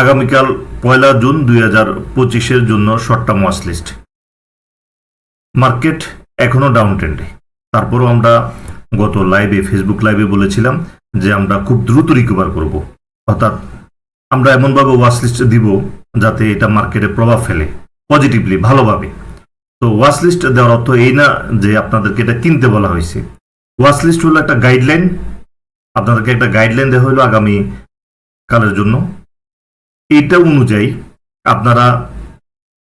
আগামীকাল পয়লা জুন দুই হাজার পঁচিশের জন্য short term watch list. Market এখনও ডাউন ট্রেন্ডে তারপরও আমরা গত লাইভে, ফেসবুক লাইভে বলেছিলাম যে আমরা খুব দ্রুত রিকভার করব। অর্থাৎ আমরা এমনভাবে ওয়াচ লিস্ট দিব যাতে এটা মার্কেটে প্রভাব ফেলে পজিটিভলি ভালোভাবে। তো ওয়াচ লিস্ট দেওয়ার অর্থ এই না যে আপনাদেরকে এটা কিনতে বলা হয়েছে। ওয়াচ লিস্ট হলো একটা গাইডলাইন আপনাদেরকে একটা গাইডলাইন দেওয়া হলো আগামী কালের জন্য। এটা অনুযায়ী আপনারা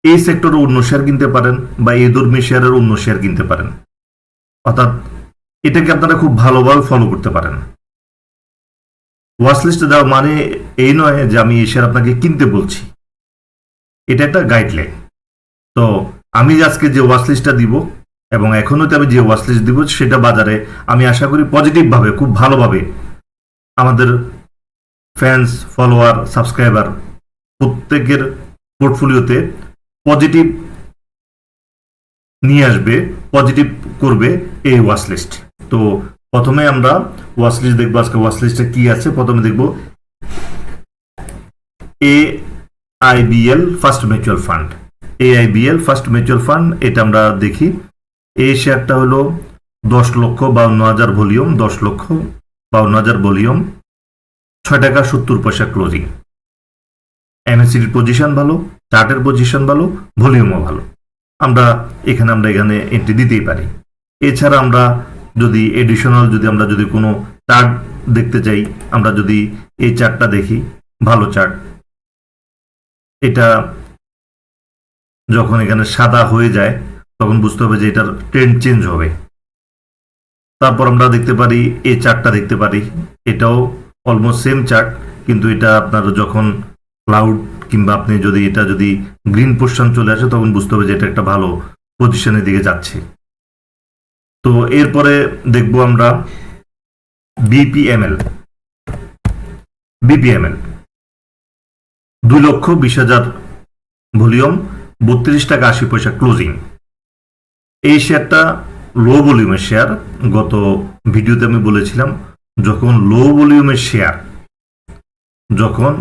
এই সেক্টরে অন্য শেয়ার কিনতে পারেন বা এই ধর্মী শেয়ারের অন্য শেয়ার কিনতে পারেন। অর্থাৎ এটাকে আপনারা খুব ভালোভাবে ফলো করতে পারেন। ওয়াচ লিস্টে দেওয়া মানে এই নয় যে আমি এই শেয়ার আপনাকে কিনতে বলছি। এটা একটা গাইডলাইন তো আমি আজকে যে ওয়াচ লিস্টটা দিব এবং এখনও আমি যে ওয়াচ লিস্ট দিব সেটা বাজারে আমি আশা করি পজিটিভভাবে খুব ভালোভাবে আমাদের ফ্যান্স ফলোয়ার সাবস্ক্রাইবার প্রত্যেকের পোর্টফোলিওতে পজিটিভ নিয়ে আসবে পজিটিভ করবে এই ওয়াচ লিস্ট তো প্রথমে আমরা ওয়াচ লিস্ট দেখব, আজকে ওয়াচ লিস্টে কি আছে? প্রথমে দেখব A IBL first mutual fund A IBL first mutual fund এটা আমরা দেখি। এই শেয়ারটা হলো দশ লক্ষ বাউন্ন হাজার ভলিউম, দশ লক্ষ বাউন্ন হাজার ভলিউম, ছয় টাকা সত্তর পয়সা ক্লোজিং এমএসির পজিশন ভালো, চার্টের পজিশন ভালো, ভলিউমও ভালো। আমরা এখানে আমরা এখানে এন্ট্রি দিতেই পারি। এছাড়া আমরা যদি এডিশনাল যদি আমরা যদি কোনো চার্ট দেখতে চাই, আমরা যদি এই চার্টটা দেখি, ভালো চার্ট এটা যখন এখানে সাদা হয়ে যায়, তখন বুঝতে হবে যে এটার ট্রেন্ড চেঞ্জ হবে। তারপর আমরা দেখতে পারি, এই চার্টটা দেখতে পারি। এটাও অলমোস্ট সেম চার্ট কিন্তু এটা আপনার যখন ক্লাউড কিংবা আপনি যদি এটা যদি গ্রিন পোর্শন চলে আসে, তখন বুঝতে হবে যে এটা একটা ভালো পজিশনের দিকে যাচ্ছে। তো এরপরে দেখব আমরা বিপিএমএল বিপিএমএল দুই লক্ষ বিশ হাজার ভলিউম, বত্রিশ টাকা আশি পয়সা ক্লোজিং এই শেয়ারটা লো ভলিউমের শেয়ার। গত ভিডিওতে আমি বলেছিলাম, যখন লো ভলিউমের শেয়ার, যখন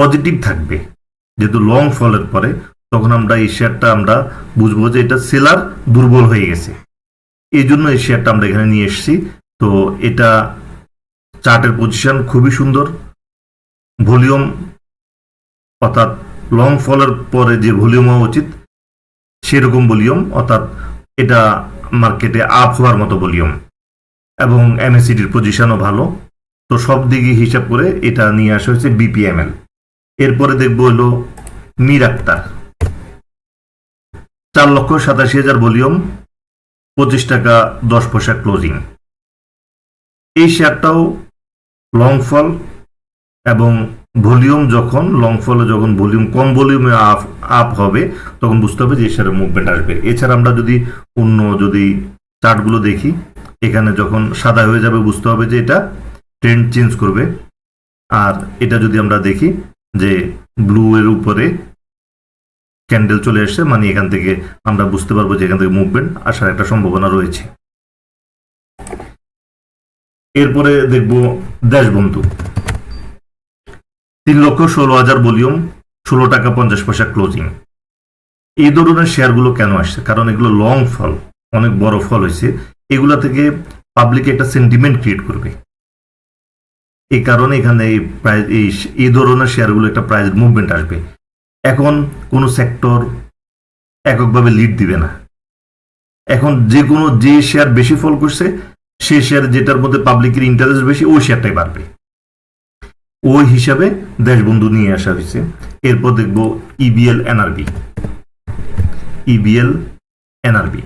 পজিটিভ থাকবে। যেহেতু লং ফলের পরে, তখন আমরা এই শেয়ারটা আমরা বুঝব যে এটা সেলার দুর্বল হয়ে গেছে। এই জন্য এই শেয়ারটা আমরা এখানে নিয়ে এসেছি। তো এটা চার্টের পজিশন খুবই সুন্দর। ভলিউম, অর্থাৎ লং ফলের পরে যে ভলিউম হওয়া উচিত, সেরকম ভলিউম, অর্থাৎ এটা মার্কেটে আপ হওয়ার মতো ভলিউম। এবং এমএসিডির পজিশনও ভালো। তো সব দিকে হিসাব করে এটা নিয়ে আসা হয়েছে বিপিএমএল এরপরে দেখব হলো মীর আক্তার। চার লক্ষ সাতাশি হাজার ভলিউম, পঁচিশ টাকা, দশ পয়সা ক্লোজিং। এই শেয়ারটাও লং ফল এবং ভলিউম যখন লং ফলে যখন ভলিউম, কম ভলিউমে আপ আপ হবে, তখন বুঝতে হবে যে এই শেয়ারের মুভমেন্ট আসবে। এছাড়া আমরা যদি অন্য যদি চার্টগুলো দেখি, এখানে যখন সাদা হয়ে যাবে, বুঝতে হবে যে এটা ট্রেন্ড চেঞ্জ করবে। আর এটা যদি আমরা দেখি যে ব্লু এর উপরে ক্যান্ডেল চলে আসছে মানে এখান থেকে আমরা বুঝতে পারব যে এখান থেকে মুভমেন্ট আসার একটা সম্ভাবনা রয়েছে। এরপরে দেখব দেশবন্ধু তিন লক্ষ ষোলো হাজার ভলিউম, ষোলো টাকা পঞ্চাশ পয়সা ক্লোজিং এই ধরনের শেয়ারগুলো কেন আসছে? কারণ এগুলো লং ফল, অনেক বড় ফল হয়েছে। এগুলা থেকে পাবলিক একটা সেন্টিমেন্ট ক্রিয়েট করবে। এই কারণে এখানে এই প্রাইস এই এই ধরনের শেয়ারগুলো একটা প্রাইস মুভমেন্ট আসবে। এখন কোনো সেক্টর এককভাবে লিড দিবে না। এখন যে কোনো, যে শেয়ার বেশি ফল করছে, সে শেয়ার যেটার মধ্যে পাবলিকের ইন্টারেস্ট বেশি, ওই শেয়ারটাই বাড়বে। ওই হিসাবে দেশবন্ধু নিয়ে আসা হয়েছে। এরপর দেখব ইবিএল এনআরবি ইবিএল এনআরবি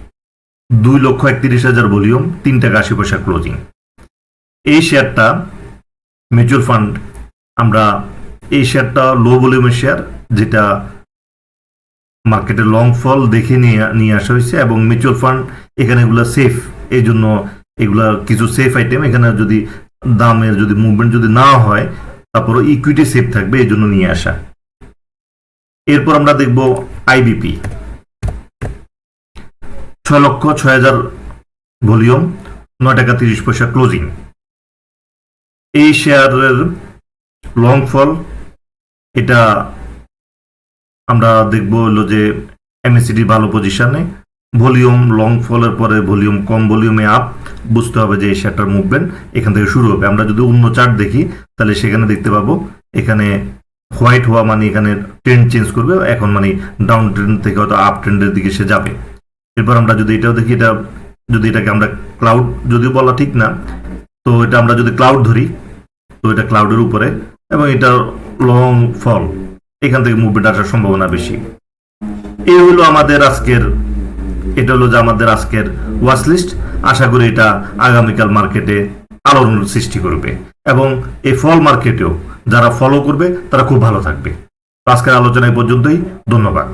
দুই লক্ষ একত্রিশ হাজার ভলিউম, তিন টাকা আশি পয়সা ক্লোজিং এই শেয়ারটা মিউচুয়াল ফান্ড আমরা এই শেয়ারটা লো ভলিউমের শেয়ার যেটা মার্কেটে লং ফল দেখে নিয়ে নিয়ে আসা হয়েছে, এবং মিউচুয়াল ফান্ড এখানে এগুলো সেফ এই জন্য এগুলা কিছু সেফ আইটেম এখানে যদি দামের যদি মুভমেন্ট যদি না হয় তারপর ইকুইটি সেফ থাকবে এই জন্য নিয়ে আসা। এরপর আমরা দেখব আইবিপি ছয় লক্ষ ছয় হাজার ভলিউম, নয় টাকা তিরিশ পয়সা ক্লোজিং এই শেয়ারের লং ফল এটা আমরা দেখব হলো যে এমএসিডি ভালো পজিশনে ভলিউম লং ফলের পরে ভলিউম কম ভলিউমে আপ বুঝতে হবে যে এই শেয়ারটার মুভমেন্ট এখান থেকে শুরু হবে। আমরা যদি অন্য চার্ট দেখি, তাহলে সেখানে দেখতে পাবো, এখানে হোয়াইট হওয়া মানে এখানে ট্রেন্ড চেঞ্জ করবে, এখন মানে ডাউন ট্রেন্ড থেকে হয়তো আপ ট্রেন্ডের দিকে সে যাবে। এরপর আমরা যদি এটাও দেখি, এটা যদি এটাকে আমরা ক্লাউড যদিও বলা ঠিক না, তো এটা আমরা যদি ক্লাউড ধরি তো এটা ক্লাউডের উপরে এবং এটা লং ফল এখান থেকে মুভমেন্ট আসার সম্ভাবনা বেশি। এই হলো আমাদের আজকের, এটা হলো যে আমাদের আজকের ওয়াচ লিস্ট আশা করি এটা আগামীকাল মার্কেটে আলোড়ন সৃষ্টি করবে এবং এই ফল মার্কেটেও যারা ফলো করবে, তারা খুব ভালো থাকবে। আজকের আলোচনা পর্যন্তই, ধন্যবাদ।